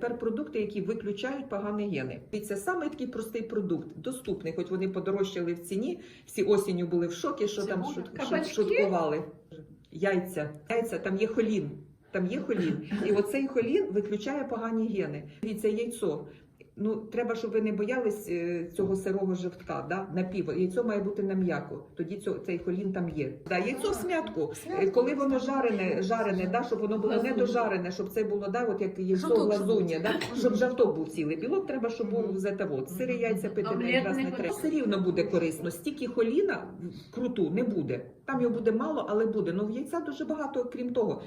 Тепер продукти, які виключають погані гени. І це саме такий простий продукт, доступний, хоч вони подорожчали в ціні. Всі осінню були в шокі, що там Цибуля. шут, шут- шуткували. Яйця, яйця, там є холін. Там є холін. І оцей холін виключає погані гени. Дивіться, яйцо. Ну, треба, щоб ви не боялись е, цього сирого жовтка, да? напів. Яйцо має бути на м'яко. Тоді цьо, цей холін там є. Да, яйцо в смятку. Е, Коли воно жарене, жарене, да, щоб воно було не дожарене, щоб це було да, от як яйцо глазуння, щоб да, щоб жовток був цілий. Білок треба, щоб був за того. Сири яйця пити якраз не треба. Все рівно буде корисно. Стільки холіна круту не буде. Там його буде мало, але буде. Ну в яйця дуже багато, крім того.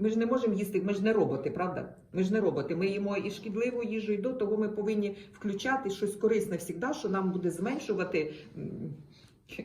Ми ж не можемо їсти, ми ж не роботи, правда? Ми ж не роботи. Ми їмо і шкідливу їжу, і до того ми повинні включати щось корисне завжди, що нам буде зменшувати.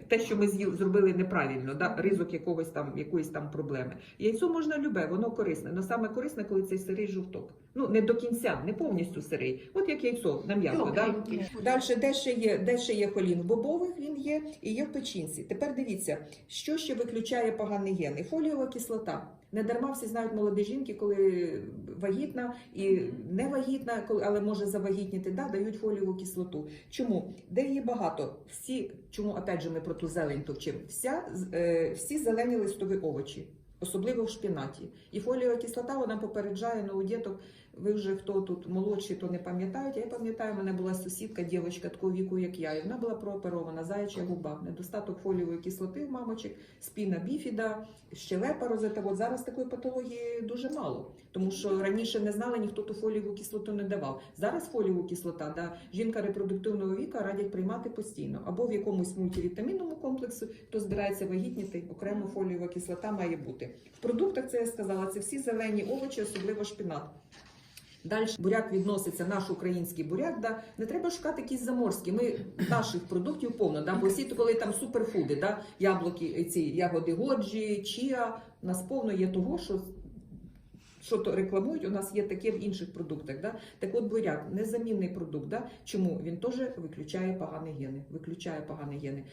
Те, що ми з'їли, зробили неправильно, да? ризик якогось там якоїсь там проблеми. Яйцо можна любе, воно корисне. Але саме корисне, коли цей сирий жовток. Ну не до кінця, не повністю сирий. От як яйцо на м'ясо. Да? Далі, де ще є, де ще є холін? В бобових він є і є в печінці. Тепер дивіться, що ще виключає погані гени? Фоліова кислота. Не дарма всі знають молоді жінки, коли вагітна і не вагітна, коли- але може завагітніти, да, дають фоліову кислоту. Чому? Де її багато? Всі, чому опять же ми про ту зелень то? Вся, е, всі зелені листові овочі. Особливо в шпінаті. І фоліова кислота вона попереджає ну, у діток. Ви вже хто тут молодші, то не пам'ятають. Я пам'ятаю, у мене була сусідка, дівчинка такого віку, як я. І вона була прооперована, заяча губа, недостаток фоліової кислоти в мамочок, спіна біфіда, щелепа розета. От зараз такої патології дуже мало, тому що раніше не знали, ніхто ту фоліову кислоту не давав. Зараз фоліову кислота, да, жінка репродуктивного віку радять приймати постійно або в якомусь мультивітамінному комплексу, хто збирається вагітніти, окремо фоліова кислота має бути. В продуктах це я сказала, це всі зелені овочі, особливо шпінат. Далі буряк відноситься, наш український буряк. Да? Не треба шукати якісь заморські. Ми наших продуктів повно. Да? Бо всі коли там суперфуди, да? яблуки, ці ягоди годжі, чіа. У нас повно є того, що. Що то рекламують, у нас є таке в інших продуктах. Да? Так от буряк незамінний продукт. Да? Чому? Він теж виключає погані гени. Виключає погані гени.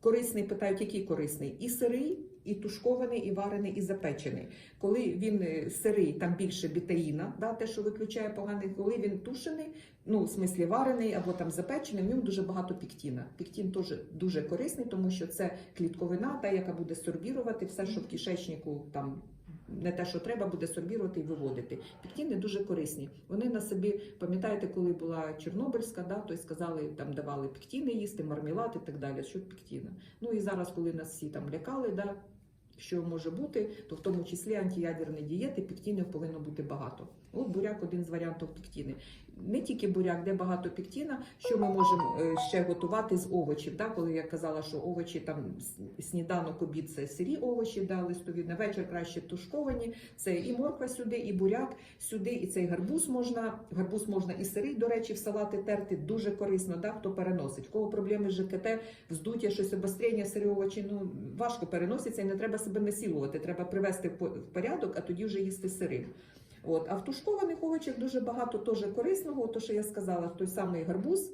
Корисний питають, який корисний? І сирий, і тушкований, і варений, і запечений. Коли він е, сирий, там більше бітаїна, да, те, що виключає поганий, коли він тушений, ну, в смислі варений або там запечений, в ньому дуже багато піктіна. Піктін теж дуже корисний, тому що це клітковина, та, яка буде сорбірувати все, що в кишечнику там. Не те, що треба, буде сорбірувати і виводити. Піктіни дуже корисні. Вони на собі, пам'ятаєте, коли була Чорнобильська, да, то й сказали, там давали піктіни їсти, мармелад і так далі. Що піктіна? Ну і зараз, коли нас всі там лякали, да, що може бути, то в тому числі антиядерні дієти, піктінів повинно бути багато. От буряк один з варіантів піктіни. Не тільки буряк, де багато піктіна, що ми можемо е, ще готувати з овочів. Да? Коли я казала, що овочі там сніданок, обід це сирі овочі, да, листові, на вечір краще тушковані. Це і морква сюди, і буряк сюди, і цей гарбуз можна. Гарбуз можна і сирий, до речі, в салати терти дуже корисно, да, хто переносить. В кого проблеми з ЖКТ, вздуття, щось обострення, сирі овочі, ну важко переноситься і не треба себе насилувати. Треба привести в порядок, а тоді вже їсти сирим. От, а в тушкованих овочах дуже багато теж корисного, то що я сказала, той самий гарбуз,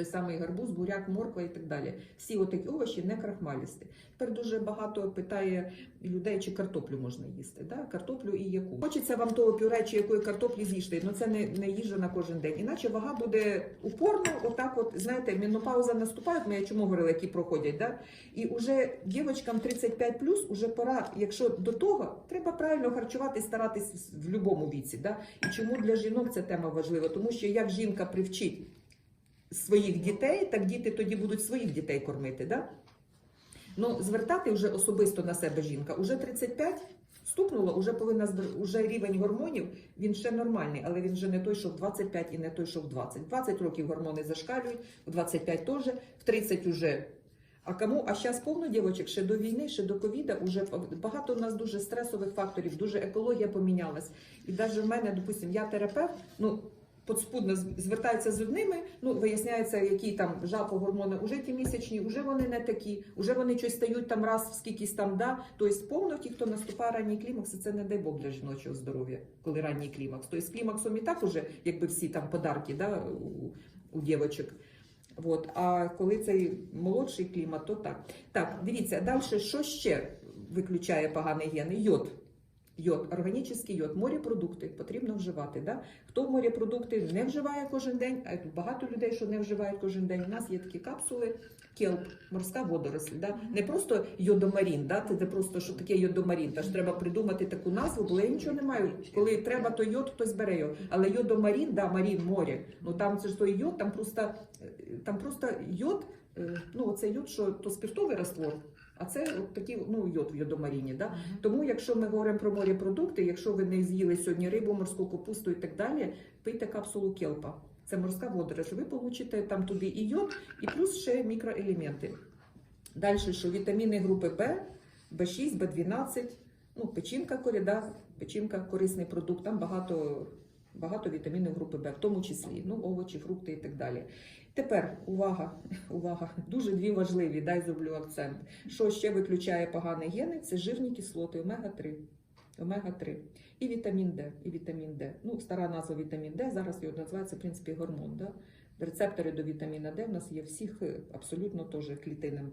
той самий гарбуз, буряк, морква і так далі. Всі отакі овочі не крахмалісті. Тепер дуже багато питає людей, чи картоплю можна їсти. Да? Картоплю і яку. Хочеться вам того пюре, чи якої картоплі з'їсти, але це не, не їжа на кожен день. Іначе вага буде упорно, отак, от знаєте, менопауза наступає, ми я чому говорила, які проходять. Да? І уже дівчаткам 35 уже пора, якщо до того, треба правильно харчувати, старатись в будь-якому віці. Да? І чому для жінок ця тема важлива? Тому що як жінка привчить своїх дітей, так діти тоді будуть своїх дітей кормити. Да? Ну, звертати вже особисто на себе жінка, уже 35 стукнуло, вже повинна уже рівень гормонів, він ще нормальний, але він вже не той, що в 25 і не той, що в 20. 20 років гормони зашкалюють, в 25 теж, в 30 уже. А кому? А зараз повно дівочок ще до війни, ще до ковіда, уже багато у нас дуже стресових факторів, дуже екологія помінялась. І навіть в мене, допустим, я терапевт, ну подспудно з- звертаються з одними, ну виясняється, які там жабо гормони уже ті місячні, уже вони не такі, уже вони щось стають там раз в скількись там, да. Тобто повно ті, хто наступає ранній клімакс, це не дай Бог для жіночого здоров'я, коли ранній клімакс. Тобто з клімаксом і так уже, якби всі там подарки, да, у, у дівочок. От, а коли цей молодший клімат, то так. Так, дивіться, далі що ще виключає погані гени? Йод. Йод, органічний йод, морепродукти потрібно вживати. Да? Хто морепродукти не вживає кожен день, а тут багато людей, що не вживають кожен день. У нас є такі капсули, келп, морська водоросль. Да? Не просто йодомарін, да? це просто що таке йодомарін. Та ж треба придумати таку назву, бо я нічого не маю. Коли треба, то йод хтось бере його. Але йодомарін, да, марін, море. Ну там це ж той йод, там просто е, там просто йод. е, Ну, це йод, що то спиртовий раствор, а це от такий ну, йод в йодомаріні. Да? Тому, якщо ми говоримо про морепродукти, якщо ви не з'їли сьогодні рибу, морську капусту і так далі, пийте капсулу келпа. Це морська водорож. Ви получите там туди і йод, і плюс ще мікроелементи. Далі, що вітаміни групи Б, Б6, Б12, ну, печінка коріда, печінка корисний продукт, там багато, багато вітамінів групи Б, в тому числі ну, овочі, фрукти і так далі. Тепер увага, увага, дуже дві важливі, дай зроблю акцент. Що ще виключає погані гени? Це жирні кислоти, омега-3. Омега-3. І вітамін Д. І вітамін Д. Ну, стара назва вітамін Д, зараз його називається, в принципі, гормон. Да? Рецептори до вітаміна Д в нас є всіх е, абсолютно теж клітинам.